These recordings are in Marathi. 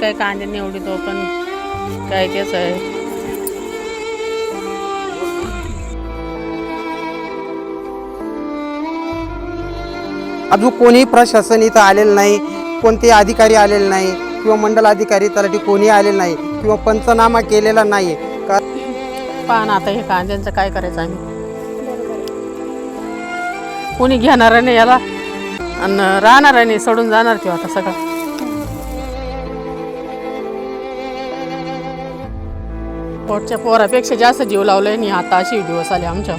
काय कांदे निवडितो पण काय तेच आहे. अजून कोणीही प्रशासन इथं आलेलं नाही कोणते अधिकारी आलेले नाही किंवा मंडल अधिकारी तलाठी कोणी आलेलं नाही किंवा पंचनामा केलेला नाही. का पहा ना आता हे कांद्यांचं काय करायचं आम्ही. कोणी घेणार नाही याला. आणि राहणार नाही सोडून जाणार किंवा आता सगळं. पोटच्या पोरापेक्षा जास्त जीव लावलाय नाही आता अशी दिवस आले आमच्या.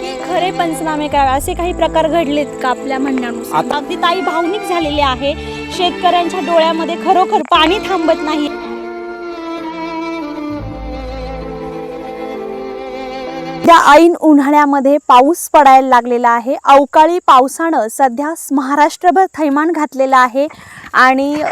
की खरे पंचनामे करा असे काही प्रकार घडलेत का आपल्या म्हणण्यानुसार? अगदी ताई भावनिक झालेली आहे. शेतकऱ्यांच्या डोळ्यामध्ये खरोखर पाणी थांबत नाही. त्या ऐन उन्हाळ्यामध्ये पाऊस पडायला लागलेला आहे. अवकाळी पावसानं सध्या महाराष्ट्रभर थैमान घातलेला आहे आणि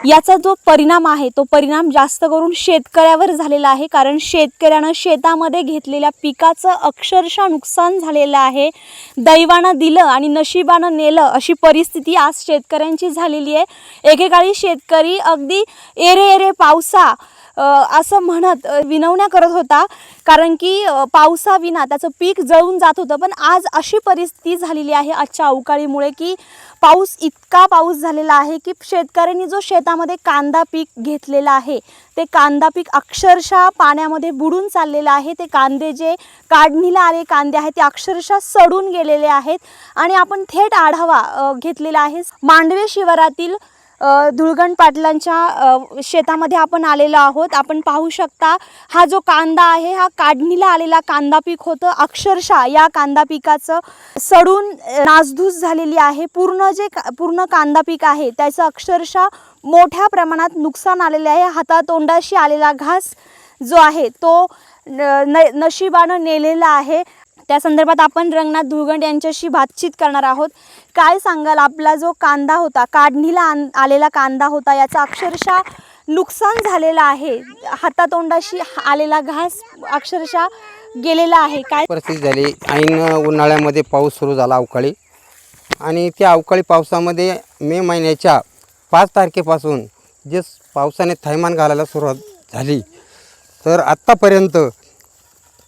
याचा जो परिणाम आहे तो परिणाम जास्त करून शेतकऱ्यावर झालेला आहे. कारण शेतकऱ्यानं शेतामध्ये घेतलेल्या पिकाचं अक्षरशः नुकसान झालेलं आहे. दैवानं दिलं आणि नशिबानं नेलं अशी परिस्थिती आज शेतकऱ्यांची झालेली आहे. एकेकाळी शेतकरी अगदी एरे एरे पावसा असं म्हणत विनवण्या करत होता. कारण की पावसाविना त्याचं पीक जळून जात होतं. पण आज अशी परिस्थिती झालेली आहे आजच्या अवकाळीमुळे की पाऊस इतका पाऊस झालेला आहे की शेतकऱ्यांनी जो शेतामध्ये कांदा पीक घेतलेला आहे ते कांदा पीक अक्षरशः पाण्यामध्ये बुडून चाललेलं आहे. ते कांदे जे काढणीला आले कांदे आहेत ते अक्षरशः सडून गेलेले आहेत. आणि आपण थेट आढावा घेतलेला आहे. मांडवे शिवारातील धुळगण पाटलांच्या शेतामध्ये आपण आलेलो आहोत. आपण पाहू शकता हा जो कांदा आहे हा काढणीला आलेला कांदा पीक होतं. अक्षरशः या कांदा पिकाचं सडून नासधूस झालेली आहे. पूर्ण जे का- पूर्ण कांदा पीक आहे त्याचं अक्षरशः मोठ्या प्रमाणात नुकसान आलेले आहे. हातातोंडाशी आलेला घास जो आहे तो न न- नशिबानं नेलेला आहे. त्या संदर्भात आपण रंगनाथ धुळगंड यांच्याशी बातचीत करणार आहोत. काय सांगाल? आपला जो कांदा होता काढणीला आण आलेला कांदा होता याचा अक्षरशः नुकसान झालेलं आहे. हातातोंडाशी आलेला घास अक्षरशः गेलेला आहे. काय परिस्थिती झाली. ऐन उन्हाळ्यामध्ये पाऊस सुरू झाला अवकाळी. आणि त्या अवकाळी पावसामध्ये मे महिन्याच्या पाच तारखेपासून जे पावसाने थैमान घालायला सुरुवात झाली. तर आत्तापर्यंत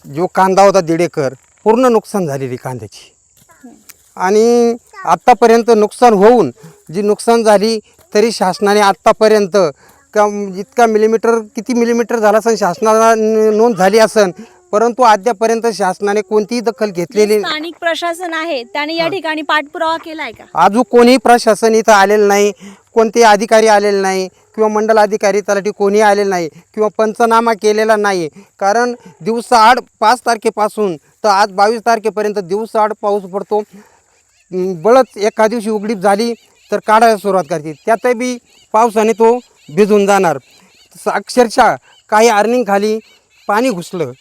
जो कांदा होता दीड एकर पूर्ण नुकसान झालेली कांद्याची. आणि आत्तापर्यंत नुकसान होऊन जी नुकसान झाली तरी शासनाने आत्तापर्यंत का इतका मिलीमीटर किती मिलीमीटर झाला असेल शासनाला नोंद झाली असेल परंतु अद्यापर्यंत शासनाने कोणतीही दखल घेतलेली स्थानिक प्रशासन आहे त्याने या ठिकाणी पाठपुरावा केलाय का? अजून कोणीही प्रशासन इथं आलेलं नाही कोणते अधिकारी आलेले नाही किंवा मंडल अधिकारी तलाठी कोणी आलेलं नाही किंवा पंचनामा केलेला नाही. कारण दिवसाआड पाच तारखेपासून तर आज बावीस तारखेपर्यंत दिवसाआड पाऊस पडतो. बळच एका दिवशी उघडीप झाली तर काढायला सुरुवात करते. त्यातही बी पावसाने तो भिजून जाणार. अक्षरशः काही अर्निंगखाली पाणी घुसलं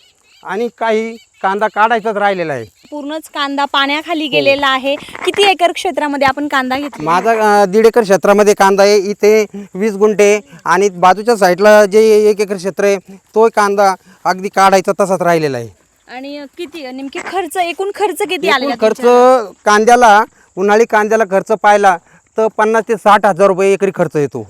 आणि काही कांदा काढायचाच राहिलेला आहे. पूर्णच कांदा पाण्याखाली गेलेला आहे. किती एकर क्षेत्रामध्ये आपण कांदा घेतला माझा अं, दीड एकर क्षेत्रामध्ये कांदा आहे. इथे वीस गुंठे आणि बाजूच्या साईडला जे एक एकर क्षेत्र आहे तो कांदा अगदी काढायचा तसाच राहिलेला आहे. आणि किती नेमकी खर्च एकूण खर्च किती आलेला एकूण खर्च? कांद्याला उन्हाळी कांद्याला खर्च पाहिला तर पन्नास ते साठ हजार रुपये एकरी खर्च येतो.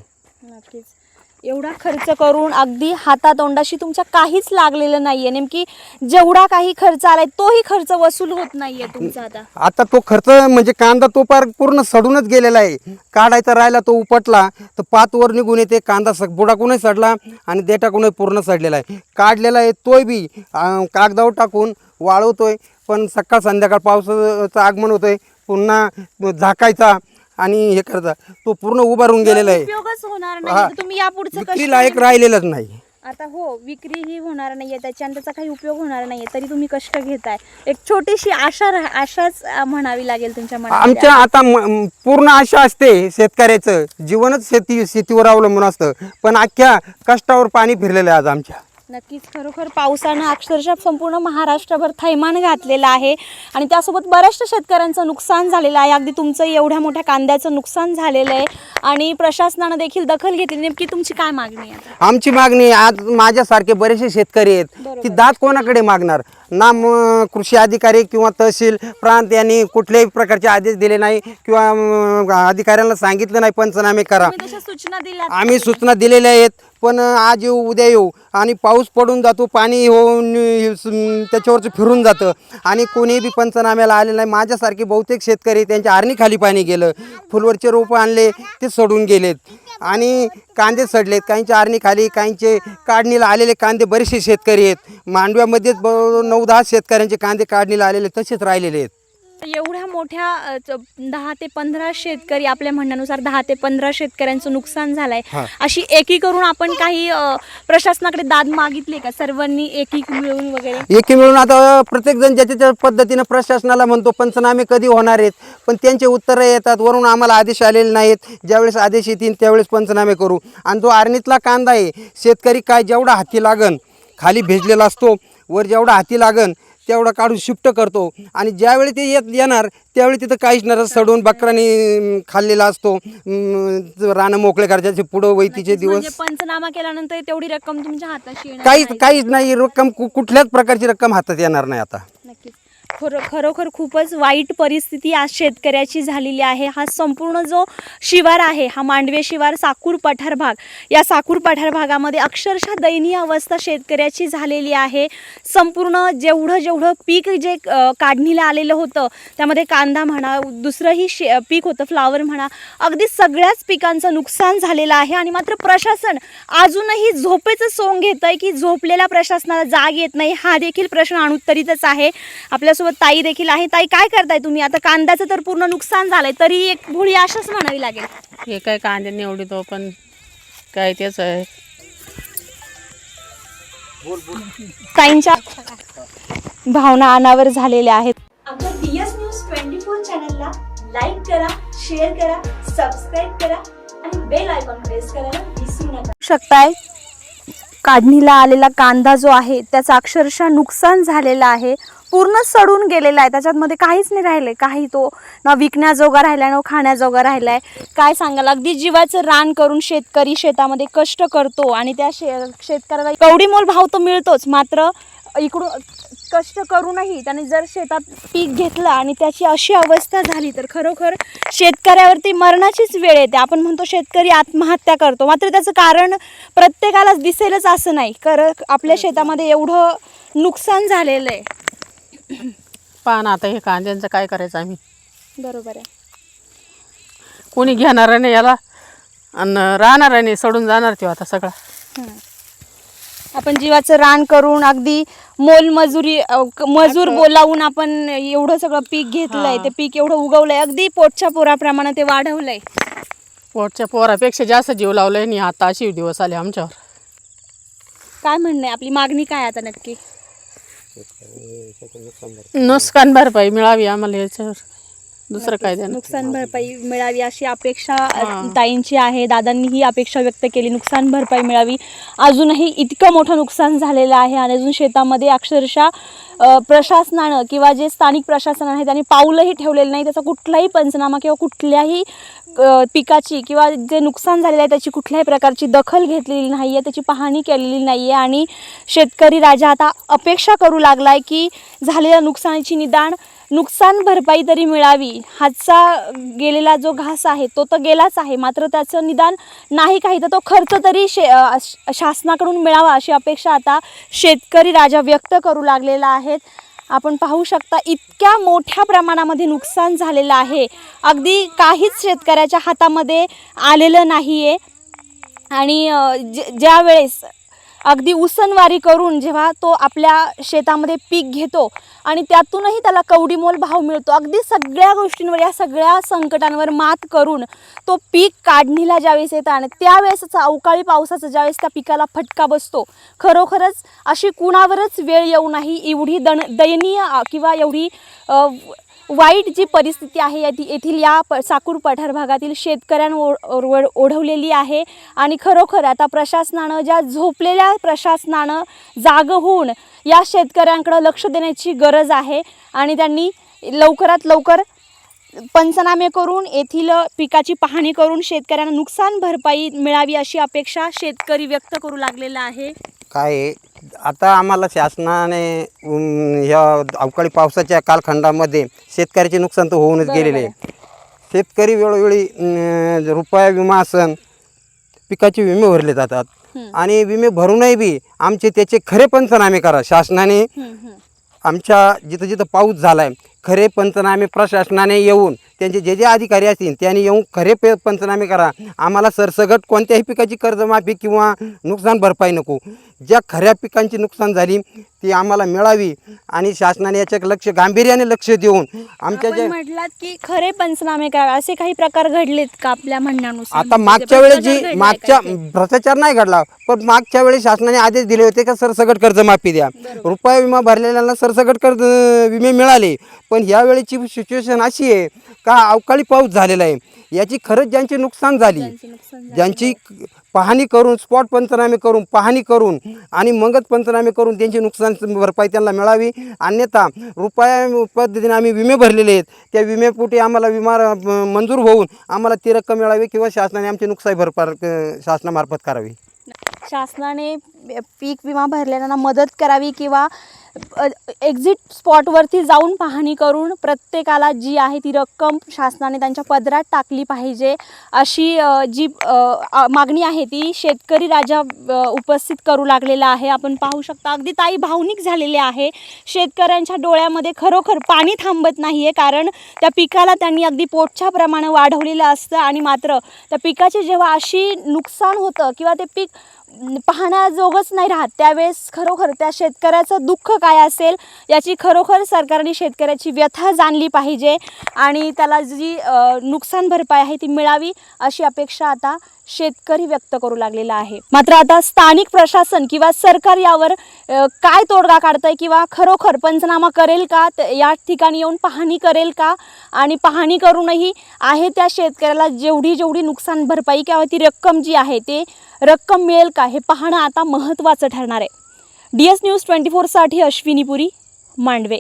एवढा खर्च करून अगदी हातातोंडाशी तुमच्या काहीच लागलेलं नाहीये. नेमकी जेवढा काही खर्च आलाय तोही खर्च वसूल होत नाहीये तुमचा आता. आता तो खर्च म्हणजे कांदा तो पार पूर्ण सडूनच गेलेला आहे. काढायचा राहिला तो उपटला तर पात वर निघून येते कांदा स बुडाकूनही सडला आणि देटाकूनही पूर्ण सडलेला आहे. काढलेला आहे तोय बी अं, कागदावर टाकून वाळवतोय पण सकाळ संध्याकाळ पावसाचं आगमन होतंय पुन्हा झाकायचा आणि हे करायचा तो पूर्ण उभारून गेलेला आहे. उपयोगच होणार हा. नाही तर तुम्ही या पुढचं विक्री लायक राहिलेलंच नाही. आता हो विक्रीही होणार नाहीये त्याच्याने त्याचा काही उपयोग होणार नाहीये तरी तुम्ही कष्ट घेताय. एक छोटीशी आशा राह- आशाच अं, म्हणावी लागेल तुमच्या मनात आमच्या आता. म- पूर्ण आशा असते शेतकऱ्याचं. जीवनच शेती शेतीवर अवलंबून असतं. पण अख्ख्या कष्टावर पाणी फिरलेलं आहे आज आमच्या. नक्कीच खरोखर पावसानं अक्षरशः संपूर्ण महाराष्ट्रभर थैमान घातलेलं आहे. आणि त्यासोबत बऱ्याचशा शेतकऱ्यांचं नुकसान झालेलं आहे. अगदी तुमचं एवढ्या मोठ्या कांद्याचं नुकसान झालेलं आहे. आणि प्रशासनानं देखील दखल घेतली. नेमकी तुमची काय मागणी आहे आमची मागणी आज माझ्यासारखे बरेचसे शेतकरी आहेत. की दात कोणाकडे मागणार? ना म- कृषी अधिकारी किंवा तहसील प्रांत यांनी कुठल्याही प्रकारचे आदेश दिले नाही किंवा अधिकाऱ्यांना सांगितलं नाही पंचनामे करा. सूचना दिल्या आम्ही सूचना दिलेल्या आहेत पण आज येऊ उद्या येऊ आणि पाऊस पडून जातो पाणी होऊन त्याच्यावरचं फिरून जातं आणि कोणी बी पंचनाम्याला आलेलं नाही. माझ्यासारखे बहुतेक शेतकरी त्यांच्या आरणीखाली पाणी गेलं फुलवरचे रोपं आणले ते सडून गेलेत. आणि कांदे सडलेत काहींच्या आरणीखाली काहींचे काढणीला आलेले कांदे बरेचसे शेतकरी आहेत. मांडव्यामध्येच ब नऊ दहा शेतकऱ्यांचे कांदे काढणीला आलेले तसेच राहिलेले आहेत. एवढ्या मोठ्या दहा ते पंधरा शेतकरी आपल्या म्हणण्यानुसार दहा ते पंधरा शेतकऱ्यांचं नुकसान झालंय. अशी एकी करून आपण काही प्रशासनाकडे दाद मागितली का? सर्वांनी एकी मिळून वगैरे? एकी मिळून आता प्रत्येक जण ज्याच्या पद्धतीनं प्रशासनाला म्हणतो पंचनामे कधी होणार आहेत? पण त्यांचे उत्तरं येतात वरून आम्हाला आदेश आलेले नाहीत. ज्यावेळेस आदेश येतील त्यावेळेस पंचनामे करू. आणि जो आरणीतला कांदा आहे शेतकरी काय जेवढा हाती लागन खाली भेजलेला असतो वर जेवढा हाती लागन तेवढा काढून शिफ्ट करतो. आणि ज्यावेळी ते येत येणार त्यावेळी तिथं काहीच नसतं सडून बकरांनी खाल्लेला असतो. रानं मोकळे करायचे. पुढं वैतीचे म्हणजे दिवस पंचनामा केल्यानंतर तेवढी रक्कम तुमच्या हाताशी येणार काहीच नाही. काहीच नाही. रक्कम कु- कुठल्याच प्रकारची रक्कम हातात येणार नाही आता. नक्कीच. खरो खरोखर खूपच वाईट परिस्थिती आज शेतकऱ्याची झालेली आहे. हा संपूर्ण जो शिवार आहे हा मांडवे शिवार साकूर पठार भाग या साकूर पठार भागामध्ये अक्षरशः दयनीय अवस्था शेतकऱ्याची झालेली आहे. संपूर्ण जेवढं जेवढं पीक जे काढणीला आलेलं होतं त्यामध्ये कांदा म्हणा दुसरंही शे पीक होतं फ्लावर म्हणा अगदी सगळ्याच पिकांचं नुकसान झालेलं आहे. आणि मात्र प्रशासन अजूनही झोपेचं सोंग घेतं आहे की झोपलेल्या प्रशासनाला जाग येत नाही. हा देखील प्रश्न अनुत्तरितच आहे. आपल्यासोबत ताई देखील आहे. ताई काय करताय तुम्ही? आता कांद्याचं तर पूर्ण नुकसान झालंय तरी एक भोळी आशाच म्हणावी लागेल. हे काय कांदे निवडितो पण काय तेच आहे. ताईंच्या भावना अनावर झालेल्या आहेत. आमच्या D S news twenty four चॅनलला लाईक करा शेअर करा सबस्क्राईब करा आणि बेल आयकॉन प्रेस करायला विसरू नका. शकताय? काढणीला आलेला कांदा जो आहे त्याचं अक्षरशः नुकसान झालेलं आहे. पूर्ण सडून गेलेला आहे. त्याच्यामध्ये काहीच नाही राहिले काही तो ना विकण्याजोगा राहिलाय ना खाण्याजोगा राहिलाय. काय सांगाल अगदी जीवाचं रान करून शेतकरी शेतामध्ये कष्ट करतो आणि त्या शे शेतकऱ्याला कवडीमोल भाव तो मिळतोच. मात्र इकडून कष्ट करूनही त्याने जर शेतात पीक घेतलं आणि त्याची अशी अवस्था झाली तर खरोखर शेतकऱ्यावरती मरणाचीच वेळ येते. आपण म्हणतो शेतकरी आत्महत्या करतो. मात्र त्याचं कारण प्रत्येकालाच दिसेलच असं नाही. कर आपल्या शेतामध्ये एवढं नुकसान झालेलं आहे. पहा ना आता हे कांद्यांचं काय करायचं आम्ही. बरोबर आहे. कोणी घेणार नाही याला? आणि राहणार नाही सोडून जाणार तेव्हा आता सगळा. आपण जीवाचं रान करून अगदी मोलमजुरी अ, क- मजूर बोलावून आपण एवढं सगळं पीक घेतलंय. ते पीक एवढं उगवलंय अगदी पोटच्या पोराप्रमाणे ते वाढवलंय. पोटच्या पोरापेक्षा जास्त जीव लावलाय नाही आता अशी दिवस आले आमच्यावर. काय म्हणणं आहे? आपली मागणी काय आता नक्की? नुकसान भरपाई मिळावी आम्हाला याच्यावर. दुसरं काय देणार? नुकसान भरपाई मिळावी अशी अपेक्षा ताईंची आहे. दादांनी ही अपेक्षा व्यक्त केली. नुकसान भरपाई मिळावी. अजूनही इतकं मोठं नुकसान झालेलं आहे आणि अजून शेतामध्ये अक्षरशः प्रशासनानं किंवा जे स्थानिक प्रशासन आहे त्यांनी पाऊलही ठेवलेलं नाही. त्याचा कुठलाही पंचनामा किंवा कुठल्याही पिकाची किंवा जे नुकसान झालेलं आहे त्याची कुठल्याही प्रकारची दखल घेतलेली नाही आहे त्याची पाहणी केलेली नाही आहे आणि शेतकरी राजा आता अपेक्षा करू लागला आहे की झालेल्या नुकसानीची निदान नुकसान भरपाई तरी मिळावी हातचा गेलेला जो घास आहे तो तर गेलाच आहे. मात्र त्याचं निदान नाही काही तर तो खर्च तरी शे शासनाकडून मिळावा अशी अपेक्षा आता शेतकरी राजा व्यक्त करू लागलेला आहेत आपण पाहू शकता इतक्या मोठ्या प्रमाणामध्ये नुकसान झालेलं आहे. अगदी काहीच शेतकऱ्याच्या हातामध्ये आलेलं नाही आहे आणि ज ज्यावेळेस ज्या वेळेस अगदी उसनवारी करून जेव्हा तो आपल्या शेतामध्ये पीक घेतो आणि त्यातूनही त्याला कवडीमोल भाव मिळतो अगदी सगळ्या गोष्टींवर या सगळ्या संकटांवर मात करून तो पीक काढणीला ज्यावेळेस येतं आणि त्यावेळेसच अवकाळी पावसाचा ज्यावेळेस त्या पिकाला फटका बसतो खरोखरच अशी कुणावरच वेळ येऊ नाही एवढी दण दयनीय किंवा एवढी वाईट जी परिस्थिती आहे या येथील या प साकूर पठार भागातील शेतकऱ्यांवर ओढवलेली आहे. आणि खरोखर आता प्रशासनानं ज्या झोपलेल्या प्रशासनानं जाग होऊन या शेतकऱ्यांकडं लक्ष देण्याची गरज आहे आणि त्यांनी लवकरात लवकर पंचनामे करून येथील पिकाची पाहणी करून शेतकऱ्यांना नुकसान भरपाई मिळावी अशी अपेक्षा शेतकरी व्यक्त करू लागलेला आहे. काय आहे, आता आम्हाला शासनाने अम, या अवकाळी पावसाच्या कालखंडामध्ये शेतकऱ्याचे नुकसान तर होऊनच गेलेले आहे. शेतकरी वेळोवेळी अं, रुपया विमा असन पिकाचे विमे भरले जातात. आणि विमे भरूनही बी आमचे त्याचे खरे पंचनामे करा. शासनाने आमच्या जिथं जिथं पाऊस झाला आहे खरे पंचनामे प्रशासनाने येऊन त्यांचे जे जे अधिकारी असतील त्यांनी येऊन खरे पे पंचनामे करा. आम्हाला सरसगट कोणत्याही पिकाची कर्जमाफी किंवा नुकसान भरपाई नको. ज्या खऱ्या पिकांची नुकसान झाली ती आम्हाला मिळावी आणि शासनाने याच्याकडे लक्ष गांभीर्याने लक्ष देऊन आमच्या आपण जे म्हटलात की खरे पंचनामे करावे असे काही प्रकार घडलेत का आपल्या म्हणण्यानुसार? आता म्हणजे मागच्या वेळेस भ्रष्टाचार जी घडलाय मागच्या का इथे? भ्रष्टाचार नाही घडला पण मागच्या वेळेस शासनाने आदेश दिले होते का सरसगट कर्जमाफी द्या. रुपया विमा भरलेल्यांना सरसगट कर्ज विमे मिळाले. पण यावेळेची सिच्युएशन अशी आहे का अवकाळी पाऊस झालेला आहे. याची खरंच ज्यांचे नुकसान झाले. ज्यांची पाहणी करून स्पॉट पंचनामे करून पाहणी करून आणि मगच पंचनामे करून त्यांची नुकसान भरपाई त्यांना मिळावी. अन्यथा रुपया पद्धतीने आम्ही विमे भरलेले आहेत. त्या विमेपोटी आम्हाला विमा मंजूर होऊन आम्हाला ती रक्कम मिळावी किंवा शासनाने आमची नुकसान भरपाई शासनामार्फत करावी. शासनाने पीक विमा भरलेल्यांना मदत करावी किंवा एक्झिट स्पॉटवरती जाऊन पाहणी करून प्रत्येकाला जी आहे ती रक्कम शासनाने त्यांच्या पदरात टाकली पाहिजे अशी जी मागणी आहे ती शेतकरी राजा उपस्थित करू लागलेला आहे. आपण पाहू शकता अगदी ताई भावनिक झालेले आहे. शेतकऱ्यांच्या डोळ्यामध्ये खरोखर पाणी थांबत नाही आहे कारण त्या पिकाला त्यांनी अगदी पोटच्या प्रमाणे वाढवलेलं असतं आणि मात्र त्या पिकाचे जेव्हा अशी नुकसान होतं किंवा ते पीक पाहण्याजोगंच नाही राहत. त्यावेळेस खरोखर त्या शेतकऱ्याचं दुःख काय असेल याची खरोखर सरकारने शेतकऱ्याची व्यथा जाणली पाहिजे आणि त्याला जी नुकसान भरपाई आहे ती मिळावी अशी अपेक्षा आता शेतकरी व्यक्त करू लागलेला आहे. मात्र आता स्थानिक प्रशासन किंवा सरकार यावर काय तोडगा काढतंय किंवा खरोखर पंचनामा करेल का? त- या ठिकाणी येऊन पाहणी करेल का? आणि पाहणी करूनही आहे त्या शेतकऱ्याला जेवढी जेवढी नुकसान भरपाई किंवा ती रक्कम जी आहे ते रक्कम मिळेल का? हे पाहणं आता महत्त्वाचं ठरणार आहे. डी एस न्यूज ट्वेंटी फोरसाठी अश्विनीपुरी मांडवे.